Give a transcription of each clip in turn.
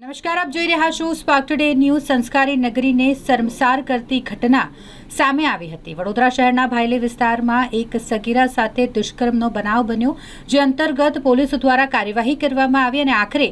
નમસ્કાર આપ જોઈ રહ્યા છો સ્પાર્ક ટુડે ન્યૂઝ સંસ્કારી નગરીને શર્મસાર કરતી ઘટના સામે આવી હતી. વડોદરા શહેરના ભાયલી વિસ્તારમાં એક સગીરા સાથે દુષ્કર્મનો બનાવ બન્યો, જે અંતર્ગત પોલીસ દ્વારા કાર્યવાહી કરવામાં આવી અને આખરે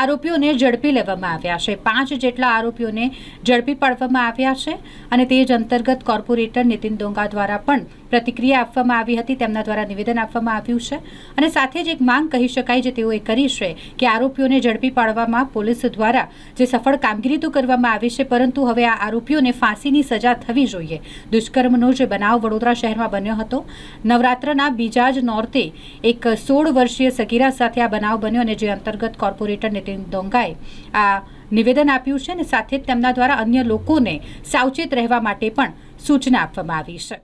આરોપીઓને ઝડપી લેવામાં આવ્યા છે. પાંચ જેટલા આરોપીઓને ઝડપી પાડવામાં આવ્યા છે અને તે જ અંતર્ગત કોર્પોરેટર નીતિન ડોંગા દ્વારા પણ પ્રતિક્રિયા આપવામાં આવી હતી. તેમના દ્વારા નિવેદન આપવામાં આવ્યું છે અને સાથે જ એક માંગ કહી શકાય જે તેઓએ કરી છે કે આરોપીઓને ઝડપી પાડવામાં પોલીસ દ્વારા જે સફળ કામગીરી તો કરવામાં આવી છે, પરંતુ હવે આ આરોપીઓને ફાંસીની સજા થવી જોઈએ. દુષ્કર્મનો જે બનાવ વડોદરા શહેરમાં બન્યો હતો. નવરાત્રના બીજા જ નોરતે એક સોળ વર્ષીય સગીરા સાથે આ બનાવ બન્યો અને જે અંતર્ગત કોર્પોરેટર નીતિન ડોંગાએ આ નિવેદન આપ્યું છે અને સાથે જ તેમના દ્વારા અન્ય લોકોને સાવચેત રહેવા માટે પણ સૂચના આપવામાં આવી છે.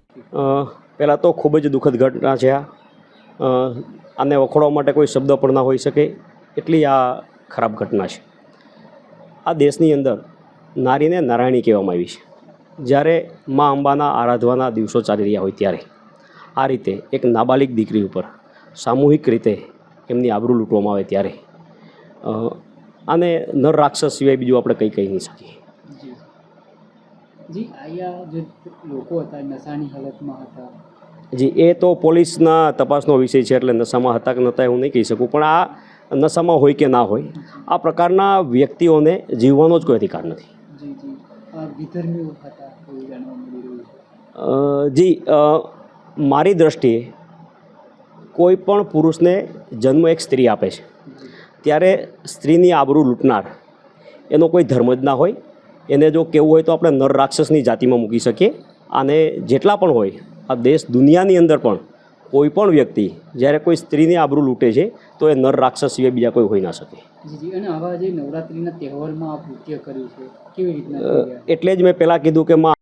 પહેલાં તો ખૂબ જ દુઃખદ ઘટના છે આ. આને વખોડવા માટે કોઈ શબ્દ પણ ના હોઈ શકે એટલી આ ખરાબ ઘટના છે. આ દેશની અંદર નારીને નારાયણી કહેવામાં આવી છે. જ્યારે મા અંબાના આરાધવાના દિવસો ચાલી રહ્યા હોય ત્યારે આ રીતે એક નાબાલિગ દીકરી ઉપર સામૂહિક રીતે એમની આબરૂ લૂંટવામાં આવે ત્યારે અને આને નર રાક્ષસ સિવાય બીજું આપણે કંઈ કહી નહીં શકીએ. જી. જી અહીંયા જે લોકો હતા એ નશાની હાલતમાં હતા. જી એ તો પોલીસના તપાસનો વિષય છે એટલે નશામાં હતા કે નહોતા હું નહીં કહી શકું પણ આ નશામાં હોય કે ના હોય આ પ્રકારના વ્યક્તિઓને જીવવાનો જ કોઈ અધિકાર નથી. જી મારી દ્રષ્ટિએ કોઈ પણ પુરુષને જન્મ એક સ્ત્રી આપે છે. ત્યારે સ્ત્રીની આબરૂ લૂંટનાર, એનો કોઈ ધર્મ જ ના હોય. એને જો કેવું હોય તો આપણે નર રાક્ષસની જાતિમાં મૂકી શકીએ. અને જેટલા પણ હોય, આ દેશ દુનિયાની અંદર પણ કોઈ પણ વ્યક્તિ જ્યારે કોઈ સ્ત્રીની આબરૂ લૂંટે છે તો એ નર રાક્ષસ સિવાય બીજા કોઈ હોઈ ના શકે. અને આવા જે નવરાત્રિના તહેવારમાં આ કૃત્ય કર્યું છે કેવી રીતના એટલે જ મેં પહેલાં કીધું કે માં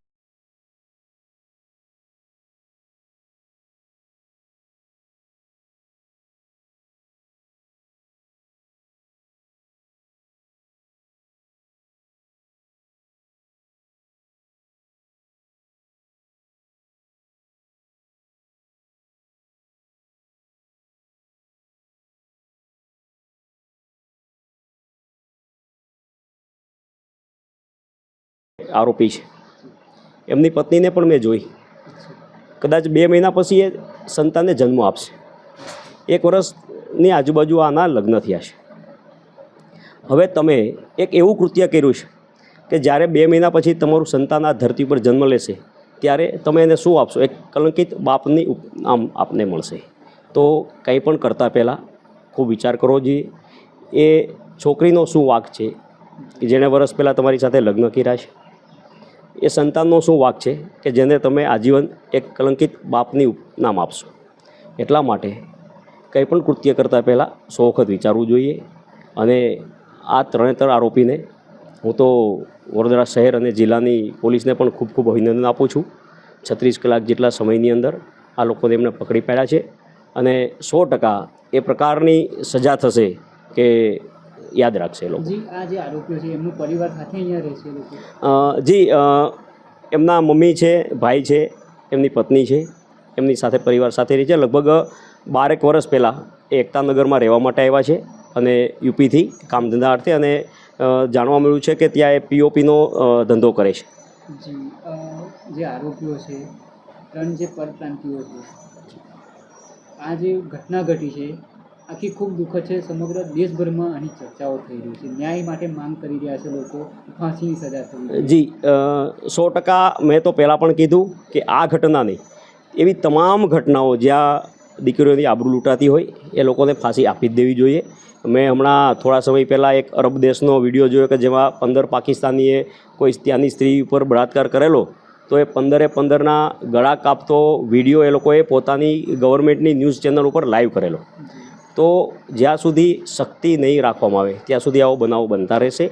આરોપી છે. એમની પત્નીને પણ મેં જોઈ. કદાચ બે મહિના પછી એ સંતાનને જન્મ આપશે. એક વર્ષની આજુબાજુ આના લગ્ન થયા છે. હવે તમે એક એવું કૃત્ય કર્યું છે કે જ્યારે બે મહિના પછી તમારું સંતાન આ ધરતી પર જન્મ લેશે, ત્યારે તમે એને શું આપશો? એક કલંકિત બાપની આમ આપને મળશે. તો કંઈ પણ કરતાં પહેલાં ખૂબ વિચાર કરવો જોઈએ એ છોકરીનો શું વાક છે કે જેણે વર્ષ પહેલાં તમારી સાથે લગ્ન કર્યા છે? એ સંતાનનો શું વાક છે કે જેને તમે આજીવન એક કલંકિત બાપની નામ આપશો? એટલા માટે કંઈ પણ કૃત્ય કરતાં પહેલાં સો વખત વિચારવું જોઈએ અને આ ત્રણે ત્રણ આરોપીને હું તો વડોદરા શહેર અને જિલ્લાની પોલીસને પણ ખૂબ ખૂબ અભિનંદન આપું છું. છત્રીસ કલાક જેટલા સમયની અંદર આ લોકોને એમને પકડી પાડ્યા છે અને સો ટકા એ પ્રકારની સજા થશે કે યાદ રાખશે લોકો. જી એમનું મમ્મી છે ભાઈ છે એમની પત્ની છે એમની સાથે પરિવાર સાથે રહે છે. લગભગ બારેક વર્ષ પહેલાં એ એકતાનગરમાં રહેવા માટે આવ્યા છે અને યુપીથી કામ ધંધા અર્થે અને જાણવા મળ્યું છે કે ત્યાં એ પીઓપીનો ધંધો કરે છે. જે આરોપીઓ છે ત્રણ જે પરપ્રાંતિઓ છે આ જે ઘટના ઘટી છે આખી ખૂબ દુઃખદ છે સમગ્ર દેશભરમાં આની ચર્ચાઓ થઈ રહી છે. ન્યાય માટે માંગ કરી રહ્યા છે લોકો. ફાંસીની સજા થઈ જી સો ટકા મેં તો પહેલાં પણ કીધું કે આ ઘટનાની એવી તમામ ઘટનાઓ જ્યાં દીકરીઓની આબરૂ લૂંટાતી હોય એ લોકોને ફાંસી આપી જ દેવી જોઈએ. મેં હમણાં થોડા સમય પહેલાં એક અરબ દેશનો વીડિયો જોયો કે જેમાં પંદર પાકિસ્તાનીએ કોઈ ત્યાંની સ્ત્રી ઉપર બળાત્કાર કરેલો તો એ પંદરે પંદરના ગળા કાપતો વીડિયો એ લોકોએ પોતાની ગવર્મેન્ટની ન્યૂઝ ચેનલ ઉપર લાઈવ કરેલો. તો જ્યાં સુધી શક્તિ નહીં રાખવામાં આવે ત્યાં સુધી આવો બનાવો બનતા રહેશે.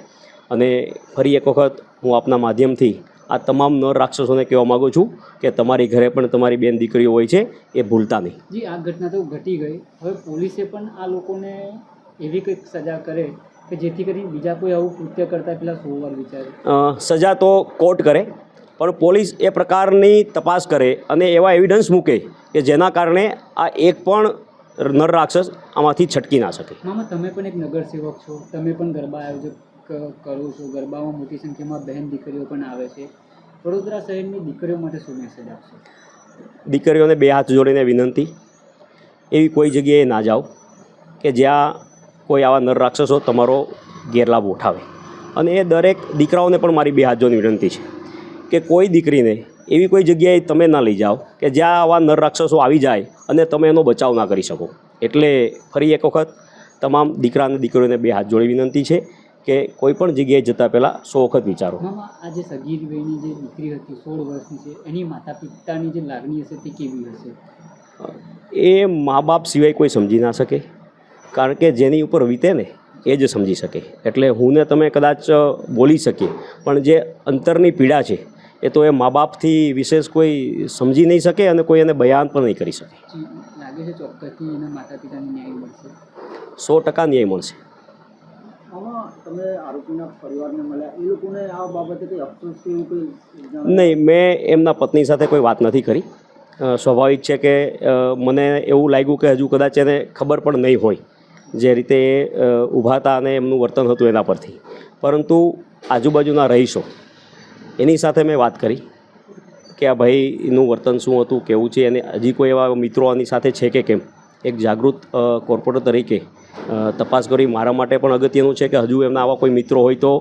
અને ફરી એક વખત હું આપના માધ્યમથી આ તમામ નર રાક્ષસોને કહેવા માગું છું કે તમારી ઘરે પણ તમારી બેન દીકરીઓ હોય છે એ ભૂલતા નહીં. જી આ ઘટના તો ઘટી ગઈ. હવે પોલીસે પણ આ લોકોને એવી કંઈક સજા કરે કે જેથી કરીને બીજા કોઈ આવું કૃત્ય કરતા પહેલાં સો વાર વિચારે સજા તો કોર્ટ કરે પણ પોલીસ એ પ્રકારની તપાસ કરે અને એવા એવિડન્સ મૂકે કે જેના કારણે આ એક પણ નર રાક્ષસ આમાંથી છટકી ના શકે. મામા તમે પણ એક નગરસેવક છો. તમે પણ ગરબા આયોજક કરો છો. ગરબામાં મોટી સંખ્યામાં બહેન દીકરીઓ પણ આવે છે. વડોદરા શહેરની દીકરીઓ માટે શું મેસેજ આપશો? દીકરીઓને બે હાથ જોડીને વિનંતી. એવી કોઈ જગ્યાએ ના જાઓ કે જ્યાં કોઈ આવા નર રાક્ષસો તમારો ગેરલાભ ઉઠાવે. અને એ દરેક દીકરાઓને પણ મારી બે હાથ જોડની વિનંતી છે કે કોઈ દીકરીને એવી કોઈ જગ્યાએ તમે ના લઈ જાઓ કે જ્યાં આવા નર રાક્ષસો આવી જાય અને તમે એનો બચાવ ના કરી શકો. એટલે ફરી એક વખત તમામ દીકરા અને દીકરીઓને બે હાથ જોડી વિનંતી છે કે કોઈ પણ જગ્યાએ જતાં પહેલાં સો વખત વિચારો. આજે આ જે સગીર વયની જે દીકરી હતી સોળ વર્ષની છે એની માતા પિતાની જે લાગણી હશે તે કેવી હશે? એ મા બાપ સિવાય કોઈ સમજી ના શકે કારણ કે જેની ઉપર વીતે ને એ જ સમજી શકે. એટલે હું ને તમે કદાચ બોલી શકીએ પણ જે અંતરની પીડા છે એ તો એ મા બાપથી વિશેષ કોઈ સમજી નહીં શકે અને કોઈ એને બયાન પણ નહીં કરી શકે. સો ટકા ન્યાય મળશે. નહીં મેં એમના પત્ની સાથે કોઈ વાત નથી કરી. સ્વાભાવિક છે કે મને એવું લાગ્યું કે હજુ કદાચ એને ખબર પણ નહીં હોય જે રીતે એ ઊભા હતા અને એમનું વર્તન હતું એના પરથી. પરંતુ આજુબાજુના રહીશો એની સાથે મેં વાત કરી કે આ ભાઈનું વર્તન શું હતું, કેવું છે, અને હજી કોઈ એવા મિત્રો આની સાથે છે કે કેમ? એક જાગૃત કોર્પોરેટર તરીકે તપાસ કરી. મારા માટે પણ અગત્યનું છે કે હજુ એમના આવા કોઈ મિત્રો હોય તો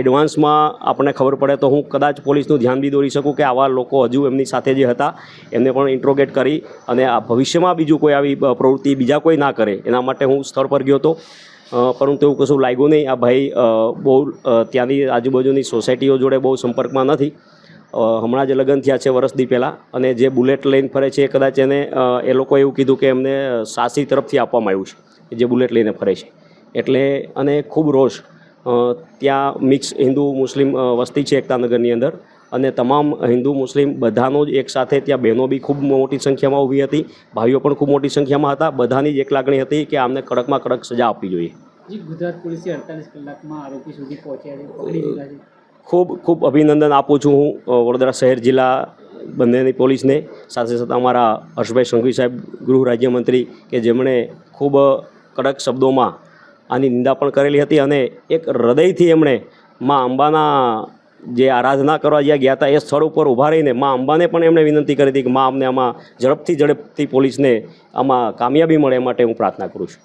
એડવાન્સમાં આપણને ખબર પડે તો હું કદાચ પોલીસનું ધ્યાન બી દોરી શકું કે આવા લોકો હજુ એમની સાથે જે હતા, એમને પણ ઇન્ટ્રોગેટ કરી અને આ ભવિષ્યમાં બીજું કોઈ આવી પ્રવૃત્તિ બીજા કોઈ ના કરે, એના માટે હું સ્થળ પર ગયો હતો. પરંતુ એવું કશું લાગ્યું નહીં. આ ભાઈ બહુ ત્યાંની આજુબાજુની સોસાયટીઓ જોડે બહુ સંપર્કમાં નથી. હમણાં જ લગ્ન થયા છે વર્ષથી પહેલાં અને જે બુલેટ લઈને ફરે છે એ કદાચ એને એ લોકો એવું કીધું કે એમને સાસી તરફથી આપવામાં આવ્યું છે જે બુલેટ લઈને ફરે છે. એટલે, અને ખૂબ રોષ ત્યાં મિક્સ હિન્દુ, મુસ્લિમ વસ્તી છે એકતાનગરની અંદર. અને તમામ હિન્દુ મુસ્લિમ બધાનો જ એક સાથે ત્યાં બહેનો બી ખૂબ મોટી સંખ્યામાં ઊભી હતી. ભાઈઓ પણ ખૂબ મોટી સંખ્યામાં હતા. બધાની જ એક લાગણી હતી કે આમને કડકમાં કડક સજા આપવી જોઈએ. ગુજરાત પોલીસે અડતાલીસ કલાકમાં આરોપી સુધી પહોંચ્યા છે. ખૂબ ખૂબ અભિનંદન આપું છું હું વડોદરા શહેર જિલ્લા બંનેની પોલીસને. સાથે સાથે અમારા હર્ષભાઈ સંઘવી સાહેબ ગૃહ રાજ્યમંત્રી કે જેમણે ખૂબ કડક શબ્દોમાં આની નિંદા પણ કરેલી હતી અને એક હૃદયથી એમણે મા અંબાના જે આરાધના કરવા જ્યાં ગયા હતા, એ સ્થળ ઉપર ઊભા રહીને મા અંબાને પણ એમણે વિનંતી કરી હતી કે મા અમને આમાં ઝડપથી ઝડપથી પોલીસને આમાં કામયાબી મળે એ માટે હું પ્રાર્થના કરું છું.